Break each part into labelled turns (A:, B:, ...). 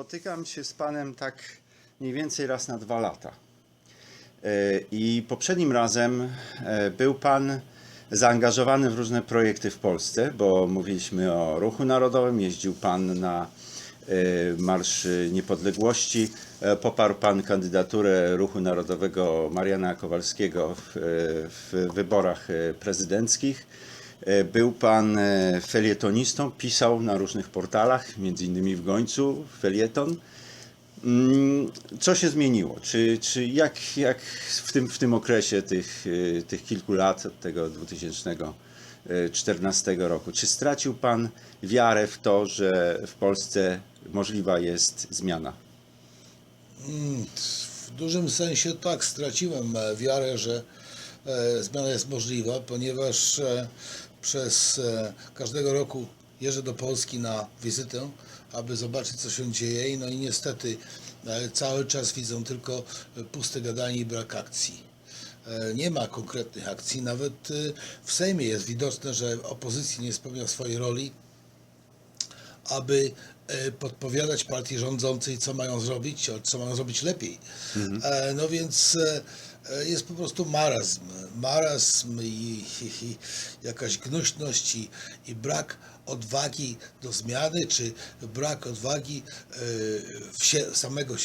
A: spotykam się z Panem tak mniej więcej raz na dwa lata. E, I poprzednim razem e, był Pan zaangażowany w różne projekty w Polsce, bo mówiliśmy o ruchu narodowym, jeździł Pan na e, Marsz Niepodległości, poparł Pan kandydaturę ruchu narodowego Mariana Kowalskiego w, w wyborach prezydenckich. E, Był pan e, felietonistą, pisał na różnych portalach, między innymi w Gońcu, felieton. Mm, Co się zmieniło? Czy, czy jak, jak w, tym, w tym okresie tych, e, tych kilku lat, od tego 2014 roku, czy stracił pan wiarę w to, że w Polsce możliwa jest zmiana?
B: W dużym sensie tak, straciłem wiarę, że zmiana jest możliwa, ponieważ przez e, każdego roku jeżdżę do Polski na wizytę, aby zobaczyć, co się dzieje. No i niestety e, cały czas widzę tylko puste gadanie i brak akcji. E, Nie ma konkretnych akcji, nawet w Sejmie jest widoczne, że opozycja nie spełnia swojej roli aby podpowiadać partii rządzącej, co mają zrobić, co mają zrobić lepiej. E, No więc jest po prostu marazm. Marazm i, i, i jakaś gnuśność i, i brak odwagi do zmiany, czy brak odwagi e, w sie, samego, e,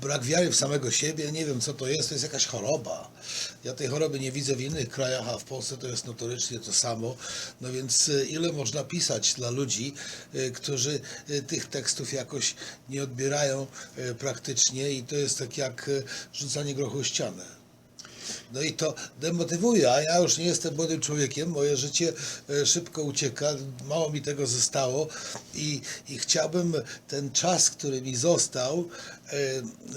B: brak wiary w samego siebie. Nie wiem, co to jest. To jest jakaś choroba. Ja tej choroby nie widzę w innych krajach, a w Polsce to jest notorycznie to samo. No więc e, ile można pisać dla ludzi, którzy tych tekstów jakoś nie odbierają praktycznie i to jest tak jak rzucanie grochu ścianę. No i to demotywuje, a ja już nie jestem młodym człowiekiem, moje życie e, szybko ucieka, mało mi tego zostało i, i chciałbym ten czas, który mi został, e,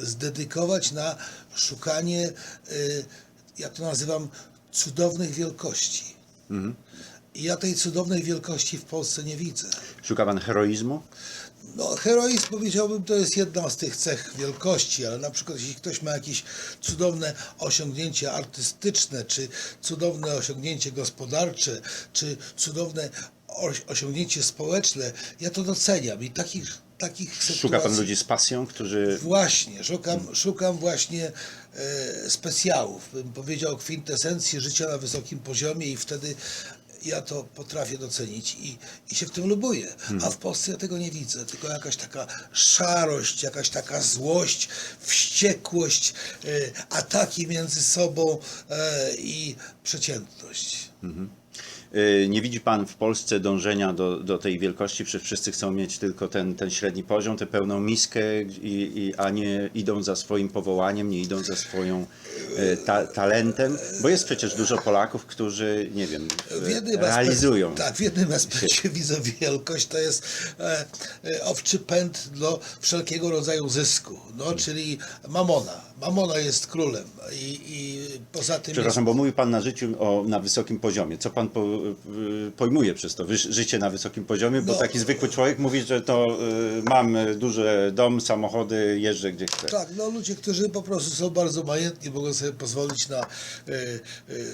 B: zdedykować na szukanie, e, ja to nazywam, cudownych wielkości. I ja tej cudownej wielkości w Polsce nie widzę.
A: Szuka pan heroizmu?
B: No, heroizm powiedziałbym, to jest jedna z tych cech wielkości, ale na przykład jeśli ktoś ma jakieś cudowne osiągnięcie artystyczne, czy cudowne osiągnięcie gospodarcze, czy cudowne osiągnięcie społeczne, ja to doceniam i takich, takich sytuacji...
A: Szuka pan ludzi z pasją, którzy
B: Właśnie, szukam, szukam właśnie e, specjałów, bym powiedział kwintesencji życia na wysokim poziomie i wtedy ja to potrafię docenić i, i się w tym lubuję. A w Polsce ja tego nie widzę, tylko jakaś taka szarość, jakaś taka złość, wściekłość, e, ataki między sobą e, i przeciętność.
A: Y, Nie widzi Pan w Polsce dążenia do, do tej wielkości? Przecież wszyscy chcą mieć tylko ten, ten średni poziom, tę pełną miskę, i, i, a nie idą za swoim powołaniem, nie idą za swoim ta, talentem. Bo jest przecież dużo Polaków, którzy, nie wiem, realizują.
B: Tak, w jednym aspekcie widzę wielkość, to jest e, e, owczy pęd do wszelkiego rodzaju zysku, no, czyli mamona. Mamona jest królem i, i poza tym jest,
A: Przepraszam, bo mówił Pan na życiu o, na wysokim poziomie. Co Pan po, y, pojmuje przez to życie na wysokim poziomie? Bo
B: No.
A: taki zwykły człowiek mówi, że to y, mam duży dom, samochody, jeżdżę gdzie chcę.
B: Tak, no ludzie, którzy po prostu są bardzo majętni, mogą sobie pozwolić na e, e,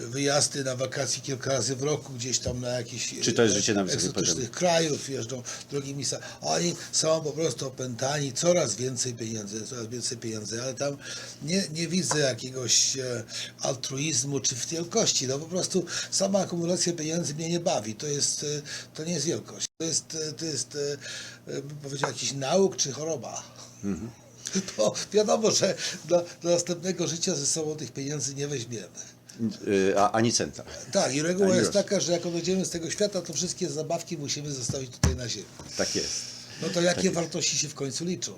B: wyjazdy, na wakacje kilka razy w roku, gdzieś tam na jakieś
A: Czy to jest życie na wysokim
B: egzotycznych krajów, jeżdżą drogimi Oni są po prostu opętani, coraz więcej pieniędzy, coraz więcej pieniędzy, ale tam nie, nie widzę jakiegoś e, altruizmu czy wielkości. No po prostu sama akumulacja pieniędzy mnie nie bawi. To jest, e, to nie jest wielkość. To jest, e, to jest bym powiedział, jakiś nauk czy choroba. Bo wiadomo, że dla, dla następnego życia ze sobą tych pieniędzy nie weźmiemy.
A: Y, A, ani centa.
B: Tak, i reguła
A: Ani
B: jest taka, że jak odejdziemy z tego świata, to wszystkie zabawki musimy zostawić tutaj na ziemi.
A: Tak jest.
B: No to jakie wartości się w końcu liczą?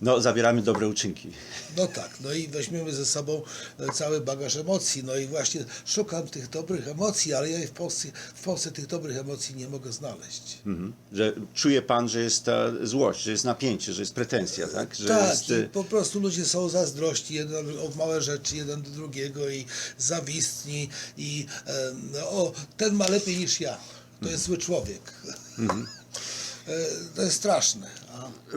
A: No, zabieramy dobre uczynki.
B: No tak, no i weźmiemy ze sobą e, cały bagaż emocji. No i właśnie szukam tych dobrych emocji, ale ja w Polsce, w Polsce tych dobrych emocji nie mogę znaleźć.
A: Mhm. Że czuje pan, że jest ta złość, że jest napięcie, że jest pretensja, tak? Że
B: tak,
A: jest, y,
B: po prostu ludzie są zazdrośni jeden o małe rzeczy, jeden do drugiego i zawistni i e, no, o, ten ma lepiej niż ja. To jest zły człowiek. To jest straszne.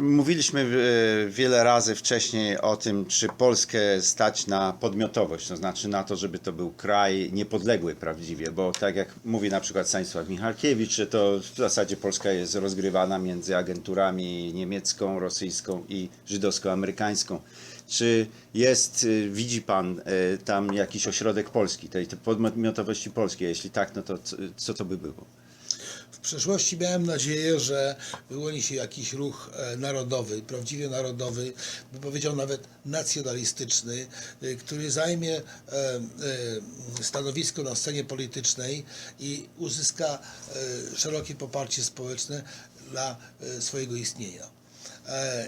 A: Mówiliśmy e, wiele razy wcześniej o tym, czy Polskę stać na podmiotowość, to znaczy na to, żeby to był kraj niepodległy prawdziwie, bo tak jak mówi na przykład Stanisław Michalkiewicz, to w zasadzie Polska jest rozgrywana między agenturami niemiecką, rosyjską i żydowsko-amerykańską. Czy jest, e, widzi Pan e, tam jakiś ośrodek Polski, tej podmiotowości polskiej? Jeśli tak, no to co to by było?
B: W przeszłości miałem nadzieję, że wyłoni się jakiś ruch e, narodowy, prawdziwie narodowy, bym powiedział nawet nacjonalistyczny, e, który zajmie e, stanowisko na scenie politycznej i uzyska szerokie poparcie społeczne dla swojego istnienia.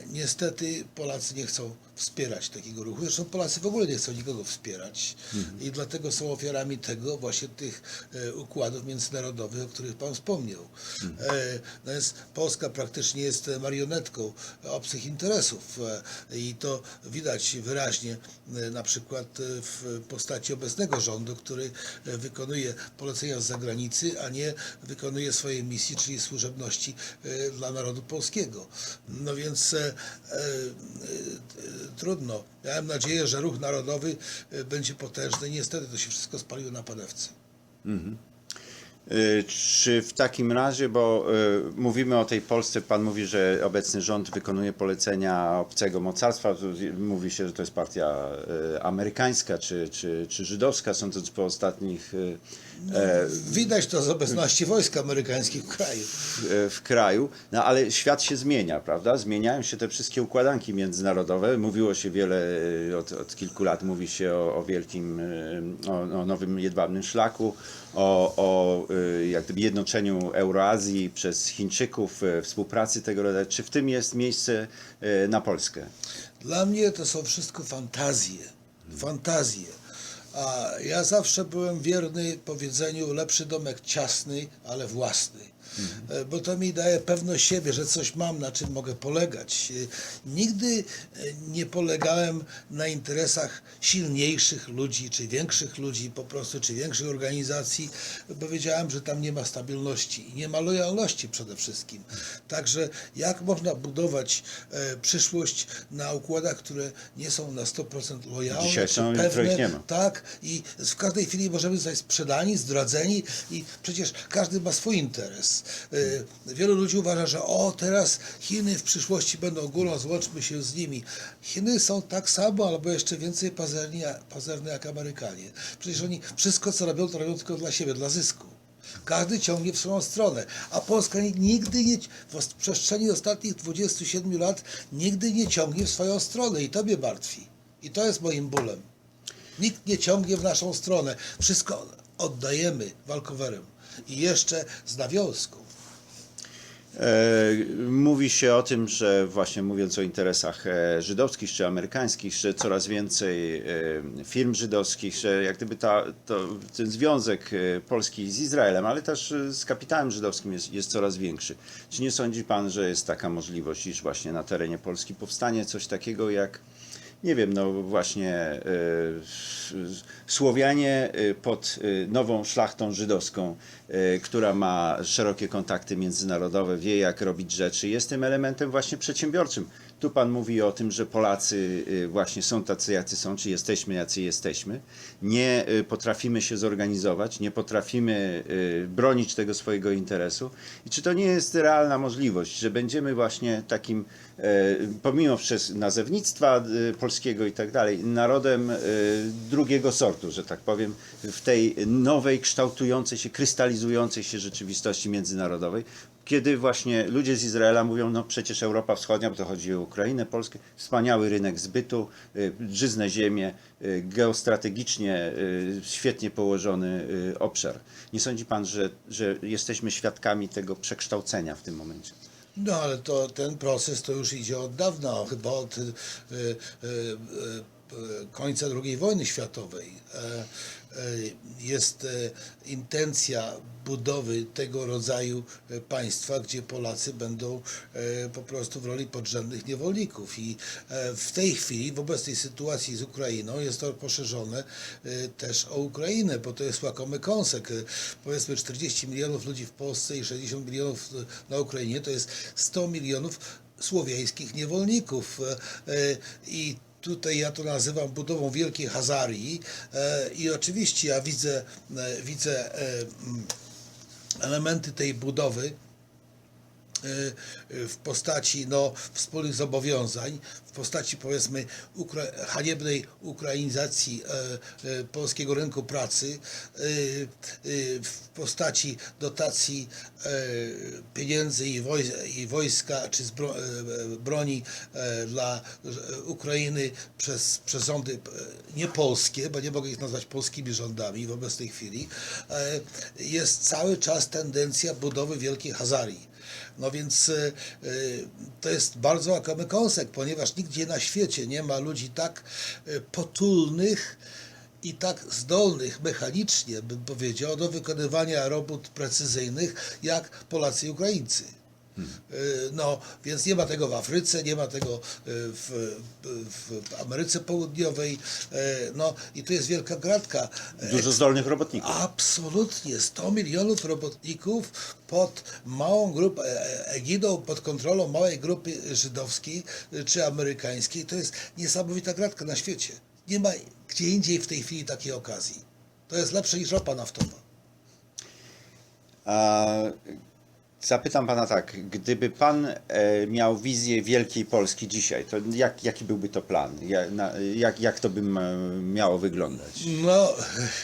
B: Niestety Polacy nie chcą wspierać takiego ruchu. Zresztą Polacy w ogóle nie chcą nikogo wspierać i dlatego są ofiarami tego właśnie tych e, układów międzynarodowych, o których Pan wspomniał. E, no jest, Polska praktycznie jest marionetką obcych interesów e, i to widać wyraźnie e, na przykład e, w postaci obecnego rządu, który e, wykonuje polecenia z zagranicy, a nie wykonuje swojej misji, czyli służebności e, dla narodu polskiego. No więc e, e, e, trudno. Miałem nadzieję, że ruch narodowy e, będzie potężny. Niestety to się wszystko spaliło na panewce.
A: Y, Czy w takim razie, bo y, mówimy o tej Polsce, pan mówi, że obecny rząd wykonuje polecenia obcego mocarstwa, mówi się, że to jest partia amerykańska czy, czy, czy żydowska, sądząc po ostatnich e,
B: Widać to z obecności wojsk amerykańskich w kraju.
A: w, w kraju, no ale świat się zmienia, prawda? Zmieniają się te wszystkie układanki międzynarodowe. Mówiło się wiele, y, od, od kilku lat mówi się o, o wielkim, o, o nowym jedwabnym szlaku, o, o jak gdyby jednoczeniu Euroazji przez Chińczyków, współpracy tego rodzaju. Czy w tym jest miejsce na Polskę?
B: Dla mnie to są wszystko fantazje. Fantazje. A ja zawsze byłem wierny powiedzeniu lepszy domek ciasny, ale własny. E, Bo to mi daje pewność siebie, że coś mam, na czym mogę polegać. E, Nigdy e, nie polegałem na interesach silniejszych ludzi, czy większych ludzi po prostu, czy większych organizacji, bo wiedziałem, że tam nie ma stabilności i nie ma lojalności przede wszystkim. Także jak można budować przyszłość na układach, które nie są na 100% lojalne,
A: Dzisiaj są, ich nie ma.
B: tak, i w każdej chwili możemy zostać sprzedani, zdradzeni i przecież każdy ma swój interes. Y, Wielu ludzi uważa, że o, teraz Chiny w przyszłości będą górą, złączmy się z nimi. Chiny są tak samo, albo jeszcze więcej pazerni, pazerne jak Amerykanie. Przecież oni wszystko, co robią, to robią tylko dla siebie, dla zysku. Każdy ciągnie w swoją stronę, a Polska ni- nigdy nie, w przestrzeni ostatnich 27 lat nigdy nie ciągnie w swoją stronę i to mnie martwi. I to jest moim bólem. Nikt nie ciągnie w naszą stronę. Wszystko oddajemy walkowerem. I jeszcze z nawiązką.
A: E, Mówi się o tym, że właśnie mówiąc o interesach e, żydowskich czy amerykańskich, że coraz więcej e, firm żydowskich, że jak gdyby ta, to, ten związek Polski z Izraelem, ale też z kapitałem żydowskim jest, jest coraz większy. Czy nie sądzi Pan, że jest taka możliwość, iż właśnie na terenie Polski powstanie coś takiego jak nie wiem, no właśnie y, Słowianie y, pod y, nową szlachtą żydowską, która ma szerokie kontakty międzynarodowe, wie jak robić rzeczy, jest tym elementem właśnie przedsiębiorczym. Tu Pan mówi o tym, że Polacy właśnie są tacy, jacy są, czy jesteśmy, jacy jesteśmy. Nie potrafimy się zorganizować, nie potrafimy bronić tego swojego interesu. I czy to nie jest realna możliwość, że będziemy właśnie takim, e, pomimo przez nazewnictwa y, polskiego i tak dalej, narodem y, drugiego sortu, że tak powiem, w tej nowej, kształtującej się, krystalizującej się rzeczywistości międzynarodowej, kiedy właśnie ludzie z Izraela mówią, no przecież Europa Wschodnia, bo to chodzi o Ukrainę, Polskę, wspaniały rynek zbytu, żyzne ziemie, geostrategicznie świetnie położony obszar. Nie sądzi Pan, że, że jesteśmy świadkami tego przekształcenia w tym momencie?
B: No ale to ten proces to już idzie od dawna, chyba od y, y, y, y, końca II wojny światowej. E, jest e, intencja budowy tego rodzaju e, państwa, gdzie Polacy będą po prostu w roli podrzędnych niewolników. I w tej chwili, w obecnej sytuacji z Ukrainą, jest to poszerzone też o Ukrainę, bo to jest łakomy kąsek. Powiedzmy 40 milionów ludzi w Polsce i 60 milionów na Ukrainie, to jest 100 milionów słowiańskich niewolników. I Tutaj ja to nazywam budową Wielkiej Hazarii e, i oczywiście ja widzę, e, widzę e, mm, elementy tej budowy w postaci no, wspólnych zobowiązań, w postaci powiedzmy ukra- haniebnej ukrainizacji e, e, polskiego rynku pracy, e, e, w postaci dotacji e, pieniędzy i, woj- i wojska czy e, broni e, dla Ukrainy przez, przez rządy e, nie polskie, bo nie mogę ich nazwać polskimi rządami w obecnej chwili, e, jest cały czas tendencja budowy Wielkiej Hazarii. No więc e, e, to jest bardzo łakomy kąsek, ponieważ nigdzie na świecie nie ma ludzi tak e, potulnych i tak zdolnych mechanicznie, bym powiedział, do wykonywania robót precyzyjnych jak Polacy i Ukraińcy. E, No, więc nie ma tego w Afryce, nie ma tego e, w, w, Ameryce Południowej. e, No i tu jest wielka gratka. E,
A: Dużo zdolnych robotników.
B: Absolutnie, 100 milionów robotników pod małą grupę, e, egidą, pod kontrolą małej grupy żydowskiej e, czy amerykańskiej. To jest niesamowita gratka na świecie. Nie ma gdzie indziej w tej chwili takiej okazji. To jest lepsze niż ropa naftowa.
A: A zapytam pana tak, gdyby pan e, miał wizję Wielkiej Polski dzisiaj, to jak, jaki byłby to plan? Jak, na, jak, jak to by ma- miało wyglądać?
B: No,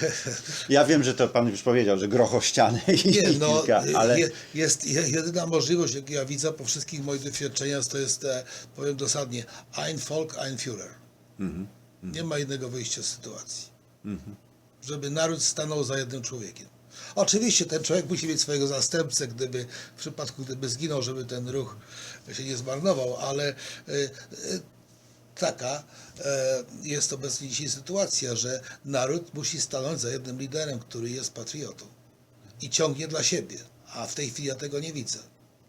A: Ja wiem, że to pan już powiedział, że groch o ścianę i
B: nie, no,
A: kilka, ale
B: je, jest je- jedyna możliwość, jak ja widzę po wszystkich moich doświadczeniach, to jest, e, powiem dosadnie, ein Volk, ein Führer. Nie ma innego wyjścia z sytuacji. Żeby naród stanął za jednym człowiekiem. Oczywiście ten człowiek musi mieć swojego zastępcę, gdyby w przypadku, gdyby zginął, żeby ten ruch się nie zmarnował, ale e, e, taka e, jest obecnie dzisiaj sytuacja, że naród musi stanąć za jednym liderem, który jest patriotą i ciągnie dla siebie. A w tej chwili ja tego nie widzę.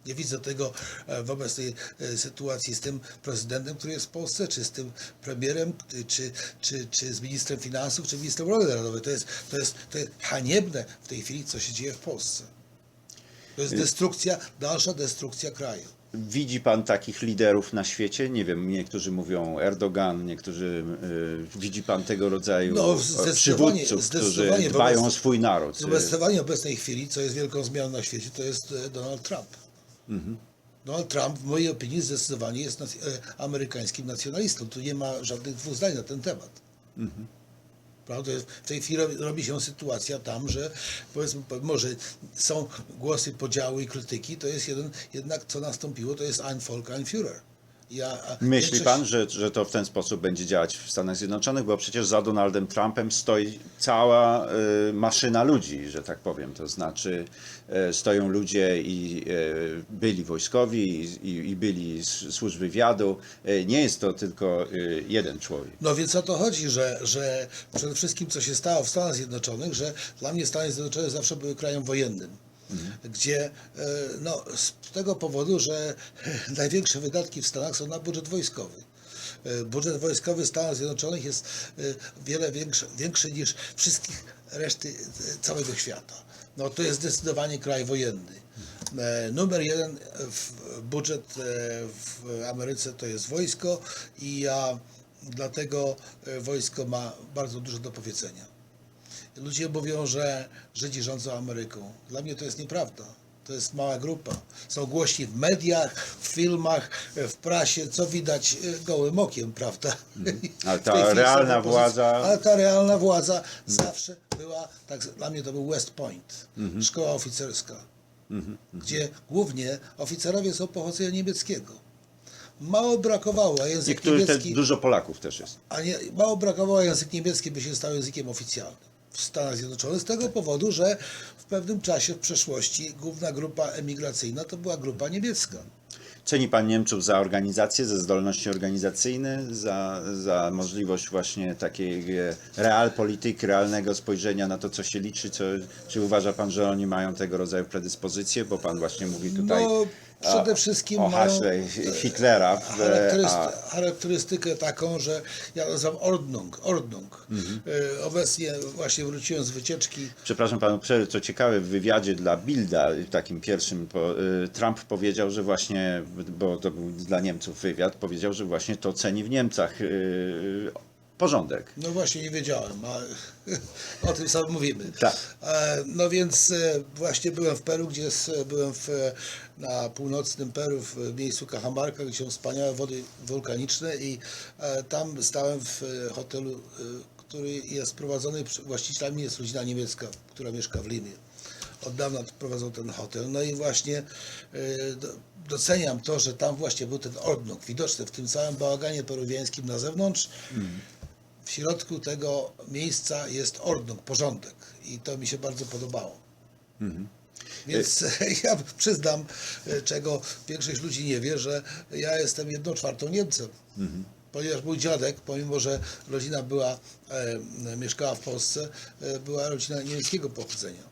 B: Nie widzę tego e, w obecnej e, sytuacji z tym prezydentem, który jest w Polsce, czy z tym premierem, ty- czy, czy, czy z ministrem finansów, czy ministrem obrony narodowej. To jest, to, jest, to jest haniebne w tej chwili, co się dzieje w Polsce. To jest destrukcja, dalsza destrukcja kraju.
A: widzi pan takich liderów na świecie? Nie wiem, niektórzy mówią Erdogan, niektórzy y, widzi pan tego rodzaju
B: No,
A: e,
B: zdecydowanie-
A: przywódców, którzy
B: zdecydowanie
A: dbają
B: wobec-
A: o swój naród.
B: Zdecydowanie w obecnej chwili, co jest wielką zmianą na świecie, to jest e, Donald Trump. Donald Trump, w mojej opinii, zdecydowanie jest e, amerykańskim nacjonalistą. Tu nie ma żadnych dwóch zdań na ten temat. Prawda? W tej chwili robi, się sytuacja tam, że powiedzmy, po- może są głosy podziału i krytyki, to jest jeden, jednak co nastąpiło, to jest ein Volk, ein Führer. Ja,
A: Myśli
B: większość-
A: pan, że, że to w ten sposób będzie działać w Stanach Zjednoczonych? Bo przecież za Donaldem Trumpem stoi cała y, maszyna ludzi, że tak powiem. To znaczy y, stoją ludzie i y, byli wojskowi i, i, i byli z służb wywiadu. Y, nie jest to tylko y, jeden człowiek.
B: No więc o to chodzi, że, że przede wszystkim co się stało w Stanach Zjednoczonych, że dla mnie Stany Zjednoczone zawsze były krajem wojennym. Gdzie e, no, z tego powodu, że największe wydatki w Stanach są na budżet wojskowy. E, Budżet wojskowy w Stanach Zjednoczonych jest e, wiele większy, większy niż wszystkich reszty całego świata. No to jest zdecydowanie kraj wojenny. Numer jeden w budżet w Ameryce to jest wojsko i ja dlatego wojsko ma bardzo dużo do powiedzenia. Ludzie mówią, że Żydzi rządzą Ameryką. Dla mnie to jest nieprawda. To jest mała grupa. Są głośni w mediach, w filmach, w prasie, co widać e, gołym okiem, prawda?
A: Ale
B: W
A: ta realna władza-
B: Ale ta realna władza zawsze była, tak, dla mnie to był West Point, szkoła oficerska, gdzie głównie oficerowie są pochodzenia niemieckiego. Mało brakowało, język
A: Niektórych te,
B: niemiecki
A: dużo Polaków też jest.
B: a nie, mało brakowało, język niemiecki by się stał językiem oficjalnym w Stanach Zjednoczonych z tego powodu, że w pewnym czasie w przeszłości główna grupa emigracyjna to była grupa niemiecka.
A: Ceni pan Niemców za organizację, za zdolności organizacyjne, za, za możliwość właśnie takiej e, realpolityk, realnego spojrzenia na to, co się liczy? Co, czy uważa pan, że oni mają tego rodzaju predyspozycje? Bo pan właśnie mówi tutaj
B: No, przede wszystkim
A: o haśle Hitlera.
B: charakteryst, charakterystykę taką, że ja nazywam Ordnung. Ordnung.
A: Mhm.
B: Y, Obecnie właśnie wróciłem z wycieczki.
A: Przepraszam panu, co ciekawe, w wywiadzie dla Bilda, takim pierwszym, y, Trump powiedział, że właśnie, bo to był dla Niemców wywiad, powiedział, że właśnie to ceni w Niemcach y, porządek.
B: No właśnie nie wiedziałem, a o tym samym mówimy.
A: Tak.
B: E, No więc e, właśnie byłem w Peru, gdzie byłem w, e, na północnym Peru, w miejscu Cajamarca, gdzie są wspaniałe wody wulkaniczne i tam stałem w hotelu, który jest prowadzony, właścicielami jest rodzina niemiecka, która mieszka w Limie. Od dawna prowadzą ten hotel. No i właśnie do- doceniam to, że tam właśnie był ten ordnung widoczny w tym całym bałaganie peruwiańskim na zewnątrz w środku tego miejsca jest ordnung, porządek i to mi się bardzo podobało. Więc ja przyznam, czego większość ludzi nie wie, że ja jestem jedną czwartą Niemcem. Ponieważ mój dziadek, pomimo że rodzina była, e, mieszkała w Polsce, e, była rodzina niemieckiego pochodzenia.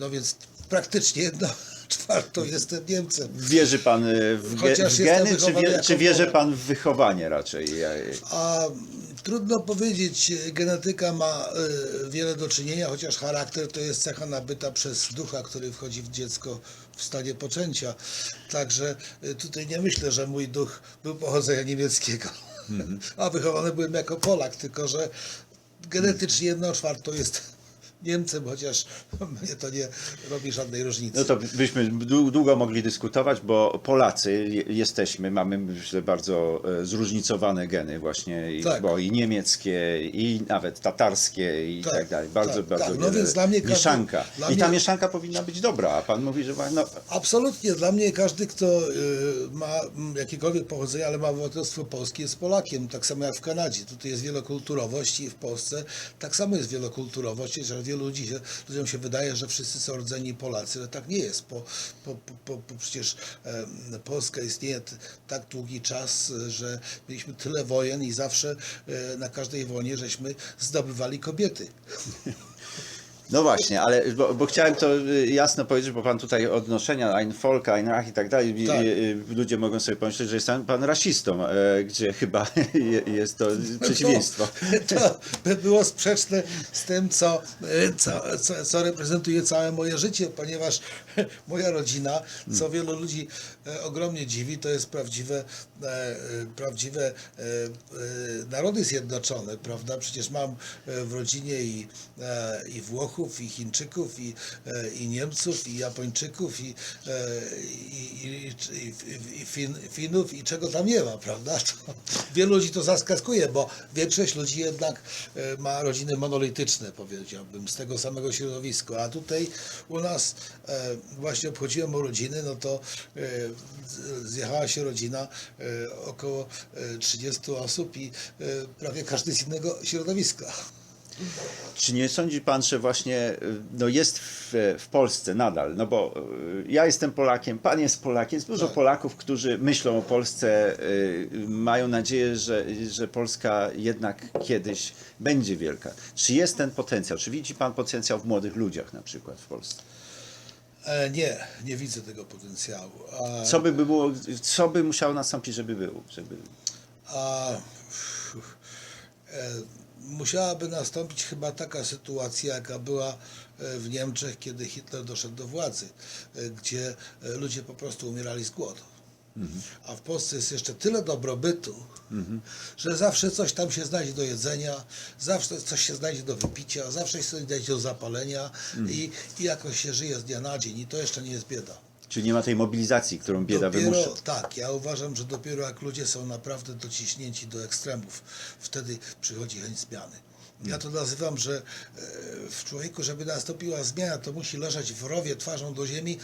B: No więc praktycznie jedną czwartą jestem Niemcem.
A: Wierzy pan w, ge, w geny, czy, wie, czy wierzy pan w wychowanie raczej?
B: A trudno powiedzieć, genetyka ma y, wiele do czynienia, chociaż charakter to jest cecha nabyta przez ducha, który wchodzi w dziecko w stanie poczęcia. Także y, tutaj nie myślę, że mój duch był pochodzenia niemieckiego, a wychowany byłem jako Polak, tylko że genetycznie jedną czwartą jest Niemcem, chociaż mnie to nie robi żadnej różnicy.
A: No to byśmy dłu- długo mogli dyskutować, bo Polacy je- jesteśmy, mamy myślę bardzo e, zróżnicowane geny właśnie, i,
B: Tak.
A: bo i niemieckie, i nawet tatarskie i tak,
B: Tak,
A: dalej. Bardzo,
B: tak,
A: bardzo
B: tak. No więc dla mnie każdy-
A: mieszanka.
B: dla
A: I ta mieszanka powinna być dobra, a pan mówi, że no,
B: Absolutnie. Dla mnie każdy, kto y, ma jakiekolwiek pochodzenie, ale ma obywatelstwo polskie, jest Polakiem. Tak samo jak w Kanadzie. Tutaj jest wielokulturowość i w Polsce tak samo jest wielokulturowość, że wielu ludzi ludziom się wydaje, że wszyscy są rdzeni Polacy, ale tak nie jest. Po, po, po, po przecież Polska istnieje tak długi czas, że mieliśmy tyle wojen i zawsze y, na każdej wojnie żeśmy zdobywali kobiety.
A: No właśnie, ale bo, bo chciałem to y, jasno powiedzieć, bo pan tutaj odnoszenia Ein Volk, Ein Reich i tak dalej, y,
B: Tak.
A: y, ludzie mogą sobie pomyśleć, że jest pan- rasistą, e, gdzie chyba je- jest to przeciwieństwo.
B: To, to by było sprzeczne z tym, co, y, co, co, co reprezentuje całe moje życie, ponieważ moja rodzina, co wielu ludzi e, ogromnie dziwi, to jest prawdziwe, e, prawdziwe narody zjednoczone, prawda? Przecież mam w rodzinie i, i Włochów, i Chińczyków, i, e, i Niemców, i Japończyków, i, e, i, i, i, i fin, Finów, i czego tam nie ma, prawda? To wielu ludzi to zaskakuje, bo większość ludzi jednak e, ma rodziny monolityczne, powiedziałbym, z tego samego środowiska. A tutaj u nas właśnie obchodziłem urodziny, no to zjechała się rodzina około e, 30 osób i prawie każdy z innego środowiska.
A: Czy nie sądzi pan, że właśnie y, no jest w, w Polsce nadal, no bo y, ja jestem Polakiem, pan jest Polakiem, jest dużo
B: Tak.
A: Polaków, którzy myślą o Polsce, mają nadzieję, że, że Polska jednak kiedyś będzie wielka. Czy jest ten potencjał? Czy widzi pan potencjał w młodych ludziach na przykład w Polsce?
B: E, nie, nie widzę tego potencjału. A,
A: Co by było, co by musiało nastąpić, żeby było? Żeby...
B: a, e, musiałaby nastąpić chyba taka sytuacja, jaka była e, w Niemczech, kiedy Hitler doszedł do władzy, e, gdzie e, ludzie po prostu umierali z głodu. A w Polsce jest jeszcze tyle dobrobytu, że zawsze coś tam się znajdzie do jedzenia, zawsze coś się znajdzie do wypicia, zawsze coś znajdzie do zapalenia i, i jakoś się żyje z dnia na dzień i to jeszcze nie jest bieda.
A: Czy nie ma tej mobilizacji, którą bieda
B: dopiero,
A: wymusza?
B: Tak, ja uważam, że dopiero jak ludzie są naprawdę dociśnięci do ekstremów, wtedy przychodzi chęć zmiany. Ja to nazywam, że e, w człowieku, żeby nastąpiła zmiana, to musi leżeć w rowie twarzą do ziemi,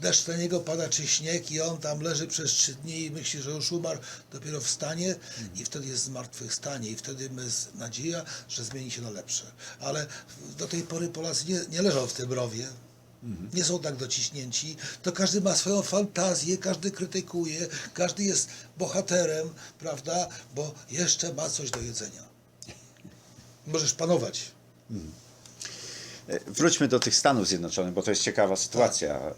B: deszcz na niego pada czy śnieg i on tam leży przez trzy dni i myśli, że już umarł, dopiero wstanie i wtedy jest zmartwychwstanie i wtedy jest nadzieja, że zmieni się na lepsze. Ale do tej pory Polacy nie, nie leżą w tym rowie, Nie są tak dociśnięci. To każdy ma swoją fantazję, każdy krytykuje, każdy jest bohaterem, prawda? Bo jeszcze ma coś do jedzenia. Możesz panować.
A: E, Wróćmy do tych Stanów Zjednoczonych, bo to jest ciekawa sytuacja. E,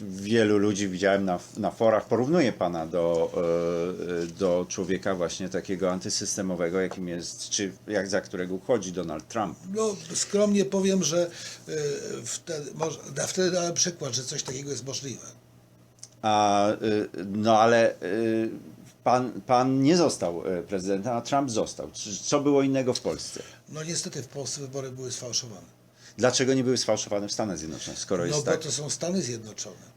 A: Wielu ludzi widziałem na, na forach, porównuje pana do, e, do człowieka właśnie takiego antysystemowego, jakim jest, czy jak za którego uchodzi Donald Trump.
B: No, skromnie powiem, że wtedy, może, wtedy dałem przykład, że coś takiego jest możliwe.
A: A, no ale pan, pan nie został prezydentem, a Trump został. Co było innego w Polsce?
B: No niestety w Polsce wybory były sfałszowane.
A: Dlaczego nie były sfałszowane w Stanach Zjednoczonych, skoro
B: No
A: jest
B: bo
A: tak?
B: to są Stany Zjednoczone.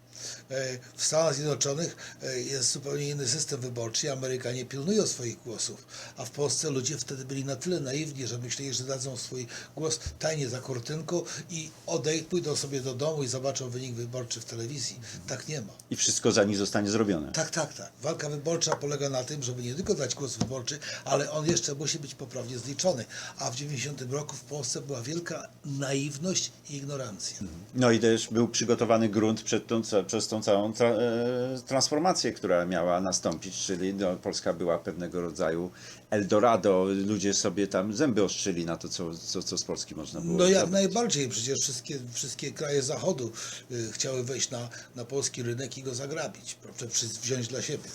B: E, W Stanach Zjednoczonych e, jest zupełnie inny system wyborczy Amerykanie pilnują swoich głosów, a w Polsce ludzie wtedy byli na tyle naiwni, że myśleli, że dadzą swój głos tajnie za kurtynką i odejdą, pójdą sobie do domu i zobaczą wynik wyborczy w telewizji. Tak nie ma.
A: I wszystko za nich zostanie zrobione.
B: Tak, tak, tak. Walka wyborcza polega na tym, żeby nie tylko dać głos wyborczy, ale on jeszcze musi być poprawnie zliczony. A w 90 roku w Polsce była wielka naiwność i ignorancja.
A: No i też był przygotowany grunt przed tą, przez tą całą tra, e, transformację, która miała nastąpić, czyli no, Polska była pewnego rodzaju Eldorado. Ludzie sobie tam zęby ostrzyli na to, co, co, co z Polski można było
B: No jak najbardziej, przecież wszystkie, wszystkie kraje Zachodu y, chciały wejść na, na polski rynek i go zagrabić, prawda, wziąć dla siebie.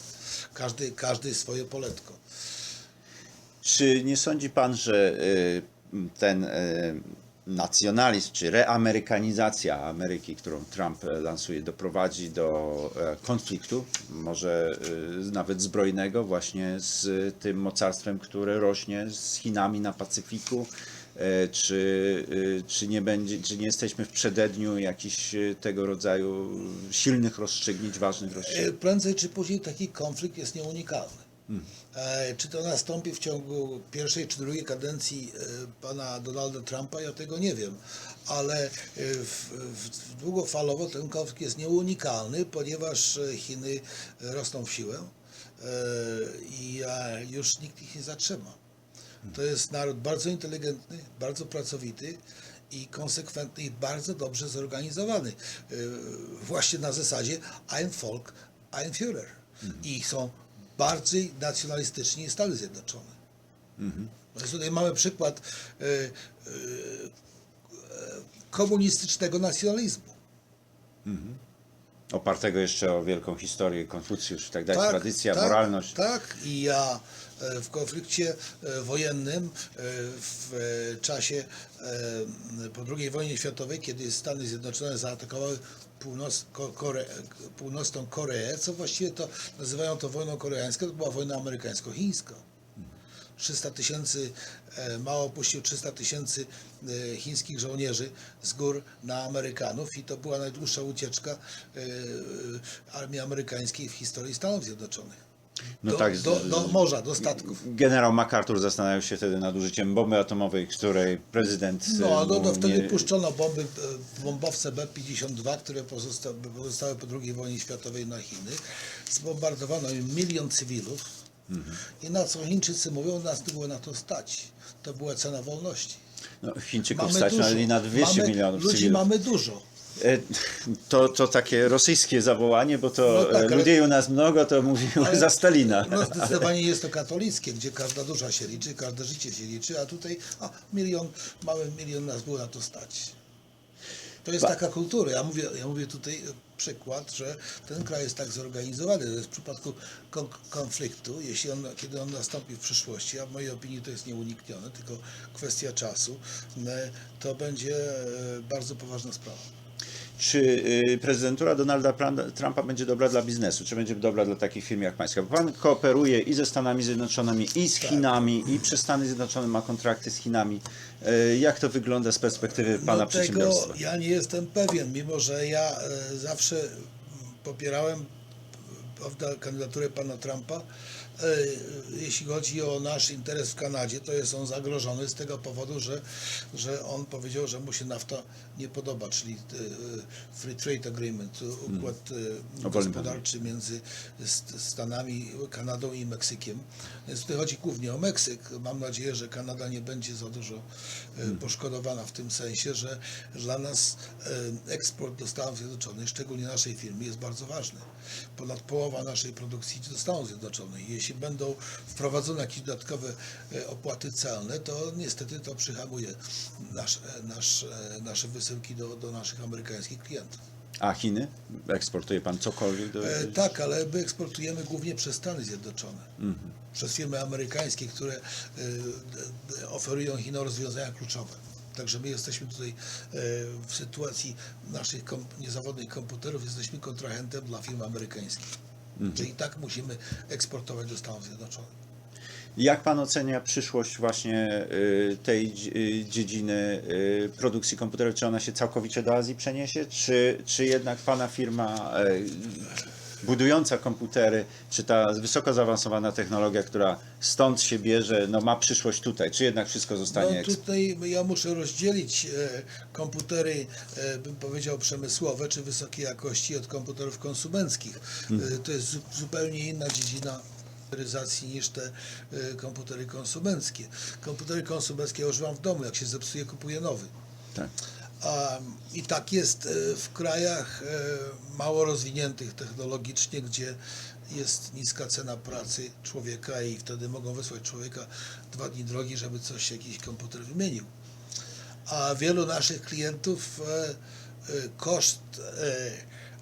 B: Każdy, każdy swoje poletko.
A: Czy nie sądzi pan, że y, ten y, nacjonalizm, czy reamerykanizacja Ameryki, którą Trump e, lansuje, doprowadzi do e, konfliktu, może y, nawet zbrojnego, właśnie z tym mocarstwem, które rośnie z Chinami na Pacyfiku? E, Czy, czy, nie będzie, czy nie jesteśmy w przededniu jakichś tego rodzaju silnych rozstrzygnięć, ważnych
B: E,
A: rozstrzygnięć?
B: Prędzej czy później taki konflikt jest nieunikalny. E, Czy to nastąpi w ciągu pierwszej czy drugiej kadencji e, pana Donalda Trumpa, ja tego nie wiem, ale e, w, w, długofalowo ten konflikt jest nieunikalny, ponieważ Chiny rosną w siłę i już nikt ich nie zatrzyma. To jest naród bardzo inteligentny, bardzo pracowity i konsekwentny i bardzo dobrze zorganizowany. Właśnie na zasadzie ein Volk, ein Führer. I są bardziej nacjonalistyczni niż Stany Zjednoczone. Więc Tutaj mamy przykład e, e, komunistycznego nacjonalizmu.
A: Opartego jeszcze o wielką historię, Konfucjusz i tak dalej, tradycja,
B: tak,
A: moralność.
B: Tak, i ja w konflikcie e, wojennym e, w czasie e, po II wojnie światowej, kiedy Stany Zjednoczone zaatakowały północ, Ko- Kore, północną Koreę, co właściwie to nazywają to wojną koreańską, to była wojna amerykańsko-chińska. 300 tysięcy, Mao opuścił 300 tysięcy chińskich żołnierzy z gór na Amerykanów i to była najdłuższa ucieczka armii amerykańskiej w historii Stanów Zjednoczonych.
A: No
B: do,
A: tak, z-
B: do, do morza, do statków.
A: Generał MacArthur zastanawiał się wtedy nad użyciem bomby atomowej, której prezydent.
B: No, a no, no wtedy
A: nie-
B: puszczono bomby, e, bombowce B-52, które pozosta pozostały po II wojnie światowej na Chiny. Zbombardowano im milion cywilów i na co Chińczycy mówią, nas było na to stać. To była cena wolności.
A: No, Chińczyków stać na, na 200
B: mamy,
A: milionów
B: Ludzi
A: cywilów.
B: mamy dużo.
A: E, To, to takie rosyjskie zawołanie, bo to
B: No tak, ale-
A: ludzi u nas mnogo, to mówił
B: Ale-
A: za Stalina.
B: No zdecydowanie jest to katolickie, gdzie każda dusza się liczy, każde życie się liczy, a tutaj a, milion, mały milion nas było na to stać. To jest taka kultura. Ja mówię, ja mówię tutaj przykład, że ten kraj jest tak zorganizowany, że w przypadku kon- konfliktu, jeśli on, kiedy on nastąpi w przyszłości, a w mojej opinii to jest nieuniknione, tylko kwestia czasu, e, to będzie e, bardzo poważna sprawa.
A: Czy y, prezydentura Donalda Trumpa będzie dobra dla biznesu? Czy będzie dobra dla takich firm jak pańska? Bo pan kooperuje i ze Stanami Zjednoczonymi, i z
B: Tak.
A: Chinami, i przez Stany Zjednoczone ma kontrakty z Chinami. E, Jak to wygląda z perspektywy pana
B: no
A: przedsiębiorstwa?
B: ja nie jestem pewien, mimo że ja e, zawsze popierałem kandydaturę pana Trumpa, jeśli chodzi o nasz interes w Kanadzie, to jest on zagrożony z tego powodu, że, że on powiedział, że mu się nafta nie podoba, czyli e, Free Trade Agreement, układ e,
A: wolnym
B: gospodarczy między St- Stanami, Kanadą i Meksykiem. Więc tutaj chodzi głównie o Meksyk. Mam nadzieję, że Kanada nie będzie za dużo e, poszkodowana w tym sensie, że dla nas e, eksport do Stanów Zjednoczonych, szczególnie naszej firmy, jest bardzo ważny. Ponad połowa naszej produkcji idzie do Stanów Zjednoczonych. Jeśli będą wprowadzone jakieś dodatkowe e, opłaty celne, to niestety to przyhamuje nasz, e, nasz, e, nasze wysyłki do, do naszych amerykańskich klientów.
A: A Chiny? Eksportuje pan cokolwiek do...
B: E, tak, ale my eksportujemy głównie przez Stany Zjednoczone. Przez firmy amerykańskie, które d- oferują Chinom rozwiązania kluczowe. Także my jesteśmy tutaj w sytuacji naszych kom, niezawodnych komputerów, jesteśmy kontrahentem dla firm amerykańskich. Czyli tak musimy eksportować do Stanów Zjednoczonych.
A: Jak pan ocenia przyszłość właśnie y, tej y, dziedziny y, produkcji komputerowej? Czy ona się całkowicie do Azji przeniesie? Czy, czy jednak pana firma budująca komputery, czy ta wysoko zaawansowana technologia, która stąd się bierze, no ma przyszłość tutaj? Czy jednak wszystko zostanie
B: No tutaj ja muszę rozdzielić e, komputery, e, bym powiedział, przemysłowe czy wysokiej jakości od komputerów konsumenckich. E, to jest zu- zupełnie inna dziedzina komputeryzacji niż te komputery konsumenckie. Komputery konsumenckie ja używam w domu, jak się zepsuje, kupuję nowy.
A: Tak.
B: I tak jest e, w krajach e, mało rozwiniętych technologicznie, gdzie jest niska cena pracy człowieka i wtedy mogą wysłać człowieka dwa dni drogi, żeby coś, jakiś komputer wymienił. A wielu naszych klientów e, koszt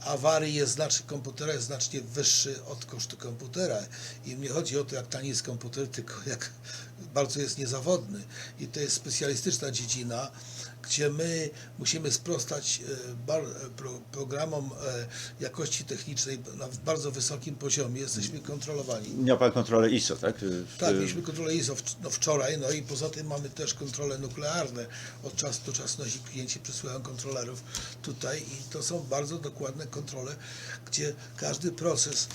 B: awarii jest znacznie, komputera jest znacznie wyższy od kosztu komputera. I nie chodzi o to, jak tani jest komputer, tylko jak bardzo jest niezawodny. I to jest specjalistyczna dziedzina, gdzie my musimy sprostać e, bar, e, pro, programom e, jakości technicznej na bardzo wysokim poziomie. Jesteśmy kontrolowani.
A: Miał pan kontrolę ISO, tak?
B: Tak, mieliśmy kontrolę ISO w- no wczoraj, no i poza tym mamy też kontrole nuklearne. Od czasu do czasu nasi klienci przysyłają kontrolerów tutaj i to są bardzo dokładne kontrole, gdzie każdy proces,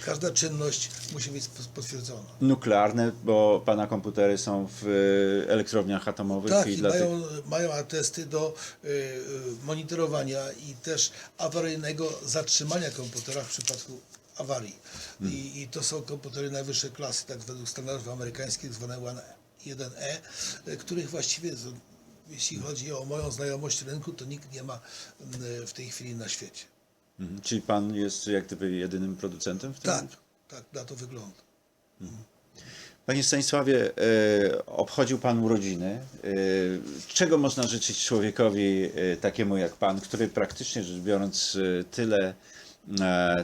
B: każda czynność musi być potwierdzona.
A: Nuklearne, bo pana komputery są w y, elektrowniach atomowych
B: Tak,
A: i
B: i mają, mają atesty do y, y, monitorowania i też awaryjnego zatrzymania komputera w przypadku awarii. I, I to są komputery najwyższej klasy, tak według standardów amerykańskich, zwane 1E, y, których właściwie, jeśli chodzi o moją znajomość rynku, to nikt nie ma y, w tej chwili na świecie.
A: Mhm. Czyli pan jest jak gdyby jedynym producentem w tym?
B: Tak, tak, na to wygląda.
A: Panie Stanisławie, e, obchodził Pan urodziny. E, czego można życzyć człowiekowi e, takiemu jak Pan, który praktycznie rzecz biorąc tyle,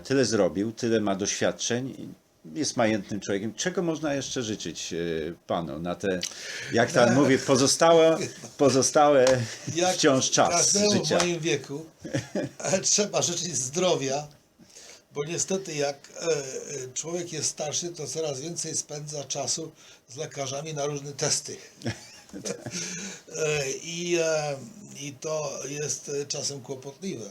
A: tyle zrobił, tyle ma doświadczeń, jest majętnym człowiekiem. Czego można jeszcze życzyć e, Panu na te, jak Pan mówi, pozostałe, pozostałe wciąż czas
B: każdemu
A: życia?
B: w moim wieku trzeba życzyć zdrowia, bo niestety jak e, e, człowiek jest starszy, to coraz więcej spędza czasu z lekarzami na różne testy. I, I to jest czasem kłopotliwe.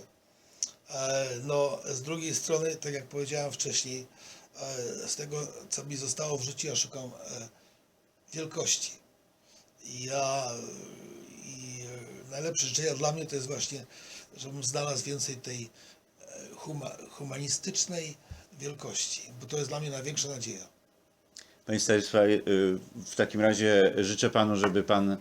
B: No, z drugiej strony, tak jak powiedziałem wcześniej, z tego, co mi zostało w życiu, ja szukam e, wielkości. Ja i e, najlepsze życzenia dla mnie to jest właśnie, żebym znalazł więcej tej e, huma, humanistycznej wielkości, bo to jest dla mnie największa nadzieja.
A: Panie Stanisławie, y, w takim razie życzę Panu, żeby Pan e,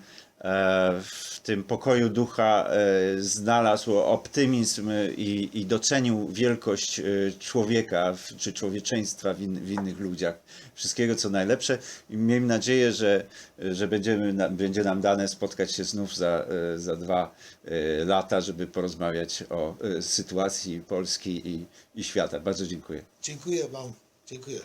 A: w tym pokoju ducha e, znalazł optymizm i, i docenił wielkość e, człowieka czy człowieczeństwa w, in, w innych ludziach. Wszystkiego co najlepsze i miejmy nadzieję, że, że będziemy, będzie nam dane spotkać się znów za, e, za dwa e, lata, żeby porozmawiać o e, sytuacji Polski i, i świata. Bardzo dziękuję.
B: Dziękuję Wam. Dziękuję.